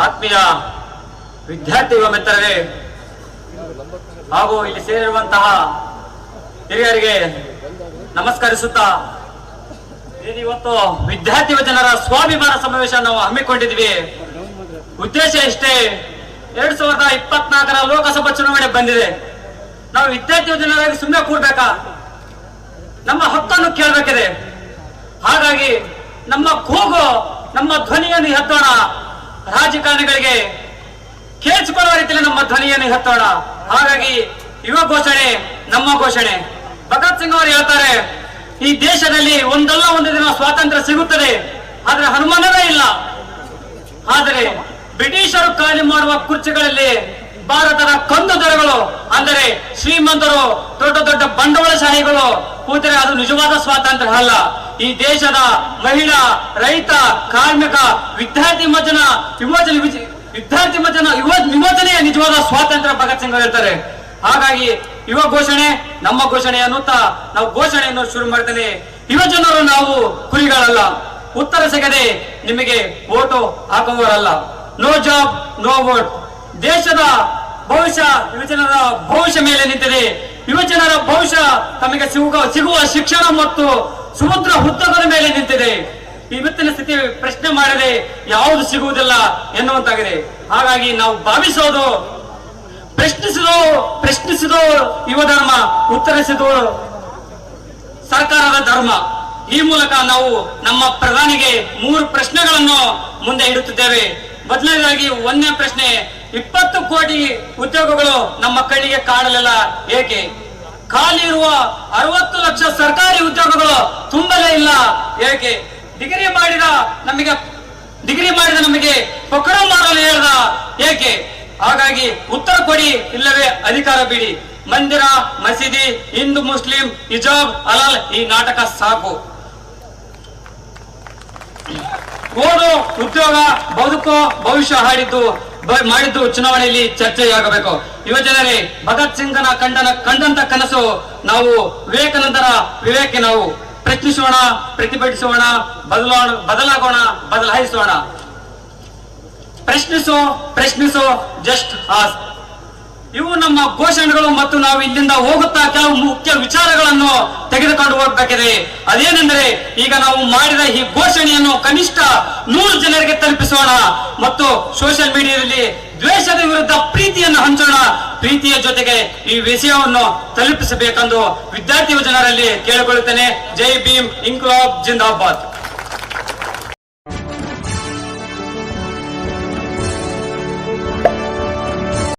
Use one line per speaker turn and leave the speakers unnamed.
ಆತ್ಮೀಯ ವಿದ್ಯಾರ್ಥಿ ಮಿತ್ರರೇ, ಹಾಗೂ ಇಲ್ಲಿ ಸೇರಿರುವಂತಹ ಹಿರಿಯರಿಗೆ ನಮಸ್ಕರಿಸುತ್ತಾ ಇವತ್ತು ವಿದ್ಯಾರ್ಥಿ ಜನರ ಸ್ವಾಭಿಮಾನ ಸಮಾವೇಶ ನಾವು ಹಮ್ಮಿಕೊಂಡಿದ್ವಿ ಉದ್ದೇಶ ಇಷ್ಟೇ, ಎರಡ್ ಸಾವಿರದ ಇಪ್ಪತ್ನಾಲ್ಕರ ಲೋಕಸಭಾ ಚುನಾವಣೆ ಬಂದಿದೆ. ನಾವು ವಿದ್ಯಾರ್ಥಿ ಜನರಾಗಿ ಸುಮ್ಮನೆ ಕೂಡ್ಬೇಕಾ? ನಮ್ಮ ಹಕ್ಕನ್ನು ಕೇಳಬೇಕಿದೆ. ಹಾಗಾಗಿ ನಮ್ಮ ಕೂಗು, ನಮ್ಮ ಧ್ವನಿಯನ್ನು ಎತ್ತೋಣ. ರಾಜಕಾರಣಿಗಳಿಗೆ ಕೇಳಿಸಿಕೊಳ್ಳುವ ರೀತಿಯಲ್ಲಿ ನಮ್ಮ ಧ್ವನಿಯನ್ನು ಹತ್ತೋಣ ಹಾಗಾಗಿ ಯುವ ಘೋಷಣೆ, ನಮ್ಮ ಘೋಷಣೆ. ಭಗತ್ ಸಿಂಗ್ ಅವರು ಹೇಳ್ತಾರೆ, ಈ ದೇಶದಲ್ಲಿ ಒಂದಲ್ಲ ಒಂದು ದಿನ ಸ್ವಾತಂತ್ರ್ಯ ಸಿಗುತ್ತದೆ, ಆದ್ರೆ ಹನುಮಾನವೇ ಇಲ್ಲ. ಆದರೆ ಬ್ರಿಟಿಷರು ಖಾಲಿ ಮಾಡುವ ಕುರ್ಚಿಗಳಲ್ಲಿ ಭಾರತದ ಕಂದು ದೊರೆಗಳು, ಅಂದರೆ ಶ್ರೀಮಂತರು, ದೊಡ್ಡ ದೊಡ್ಡ ಬಂಡವಾಳಶಾಹಿಗಳು ಕೂತರೆ ಅದು ನಿಜವಾದ ಸ್ವಾತಂತ್ರ್ಯ ಅಲ್ಲ. ಈ ದೇಶದ ಮಹಿಳಾ, ರೈತ, ಕಾರ್ಮಿಕ, ವಿದ್ಯಾರ್ಥಿ ಮಜನ ವಿಮೋಚನೆ ವಿದ್ಯಾರ್ಥಿ ಮಜನ ಯುವ ವಿಮೋಚನೆಯ ನಿಜವಾದ ಸ್ವಾತಂತ್ರ್ಯ ಭಗತ್ ಸಿಂಗ್ ಹೇಳ್ತಾರೆ. ಹಾಗಾಗಿ ಯುವ ಘೋಷಣೆ, ನಮ್ಮ ಘೋಷಣೆ ಅನ್ನುತ್ತಾ ನಾವು ಘೋಷಣೆಯನ್ನು ಶುರು ಮಾಡ್ತೇನೆ. ಯುವ ಜನರು ನಾವು ಕುರಿಗಳಲ್ಲ. ಉತ್ತರ ಸಿಗದೆ ನಿಮಗೆ vote ಹಾಕುವವರಲ್ಲ. No job, no vote. ದೇಶದ ಭವಿಷ್ಯ, ಯುವಜನರ ಭವಿಷ್ಯ ಮೇಲೆ ನಿಂತಿದೆ. ಯುವಜನರ ಭವಿಷ್ಯ ತಮಗೆ ಸಿಗುವ ಸಿಗುವ ಶಿಕ್ಷಣ ಮತ್ತು ಸುಭದ್ರ ಹುದ್ದಗಳ ಮೇಲೆ ನಿಂತಿದೆ. ಇವತ್ತಿನ ಸ್ಥಿತಿ ಪ್ರಶ್ನೆ ಮಾಡದೆ ಯಾವುದು ಸಿಗುವುದಿಲ್ಲ ಎನ್ನುವಂತಾಗಿದೆ. ಹಾಗಾಗಿ ನಾವು ಭಾವಿಸೋದು, ಪ್ರಶ್ನಿಸಿದೋ ಪ್ರಶ್ನಿಸಿದೋ ಯುವ ಧರ್ಮ, ಉತ್ತರಿಸಿದೋ ಸರ್ಕಾರದ ಧರ್ಮ. ಈ ಮೂಲಕ ನಾವು ನಮ್ಮ ಪ್ರಧಾನಿಗೆ ಮೂರು ಪ್ರಶ್ನೆಗಳನ್ನು ಮುಂದೆ ಇಡುತ್ತಿದ್ದೇವೆ. ಮೊದಲನೇದಾಗಿ ಒಂದನೇ ಪ್ರಶ್ನೆ, ಇಪ್ಪತ್ತು ಕೋಟಿ ಉದ್ಯೋಗಗಳು ನಮ್ಮ ಕಣ್ಣಿಗೆ ಕಾಣಲಿಲ್ಲ. ಏಕೆ? ಖಾಲಿ ಇರುವ ಅರವತ್ತು ಲಕ್ಷ ಸರ್ಕಾರಿ ಉದ್ಯೋಗಗಳು ತುಂಬಲೇ ಇಲ್ಲ. ಏಕೆ? ಡಿಗ್ರಿ ಮಾಡಿದ ನಮಗೆ, ಡಿಗ್ರಿ ಮಾಡಿದ ನಮಗೆ ಪಕಡ ಮಾಡಲು ಹೇಳ್ದ. ಏಕೆ? ಹಾಗಾಗಿ ಉತ್ತರ ಕೊಡಿ, ಇಲ್ಲವೇ ಅಧಿಕಾರ ಬಿಡಿ. ಮಂದಿರ, ಮಸೀದಿ, ಹಿಂದೂ, ಮುಸ್ಲಿಂ, ಹಿಜಾಬ್ ಅಲಾಲ್ ಈ ನಾಟಕ ಸಾಕು. ಓದು ಉದ್ಯೋಗ, ಬದುಕು, ಭವಿಷ್ಯ ಹಾಡಿದ್ದು ಮಾಡಿದ್ದು ಚುನಾವಣೆಯಲ್ಲಿ ಚರ್ಚೆಯಾಗಬೇಕು. ಯುವಜನರೇ ಭಗತ್ ಸಿಂಗನ ಕಂಡನ ಕಂಡಂತ ಕನಸು ನಾವು ವಿವೇಕಾನಂದರ ವಿವೇಕ ನಾವು. ಪ್ರಶ್ನಿಸೋಣ, ಪ್ರತಿಭಟಿಸೋಣ, ಬದಲಾಣ ಬದಲಾಗೋಣ, ಬದಲಾಯಿಸೋಣ. ಪ್ರಶ್ನಿಸೋ ಪ್ರಶ್ನಿಸೋ ಜಸ್ಟ್ ಆಸ್ ನಮ್ಮ ಘೋಷಣೆಗಳು ಮತ್ತು ನಾವು ಇಲ್ಲಿಂದ ಹೋಗುತ್ತಾ ಕೆಲವು ಮುಖ್ಯ ವಿಚಾರಗಳನ್ನು ತೆಗೆದುಕೊಂಡು ಹೋಗಬೇಕಿದೆ ಅದೇನೆಂದರೆ ಈಗ ನಾವು ಮಾಡಿದ ಈ ಘೋಷಣೆಯನ್ನು ಕನಿಷ್ಠ ನೂರು ಜನರಿಗೆ ತಲುಪಿಸೋಣ ಮತ್ತು ಸೋಷಿಯಲ್ ಮೀಡಿಯಾದಲ್ಲಿ ದ್ವೇಷದ ವಿರುದ್ಧ ಪ್ರೀತಿಯನ್ನು ಹಂಚೋಣ. ಪ್ರೀತಿಯ ಜೊತೆಗೆ ಈ ವಿಷಯವನ್ನು ತಲುಪಿಸಬೇಕೆಂದು ವಿದ್ಯಾರ್ಥಿ ಜನರಲ್ಲಿ ಕೇಳಿಕೊಳ್ಳುತ್ತೇನೆ. ಜೈ ಭೀಮ್ ಇಂಕ್ಲಾಬ್ ಜಿಂದಾಬಾದ್.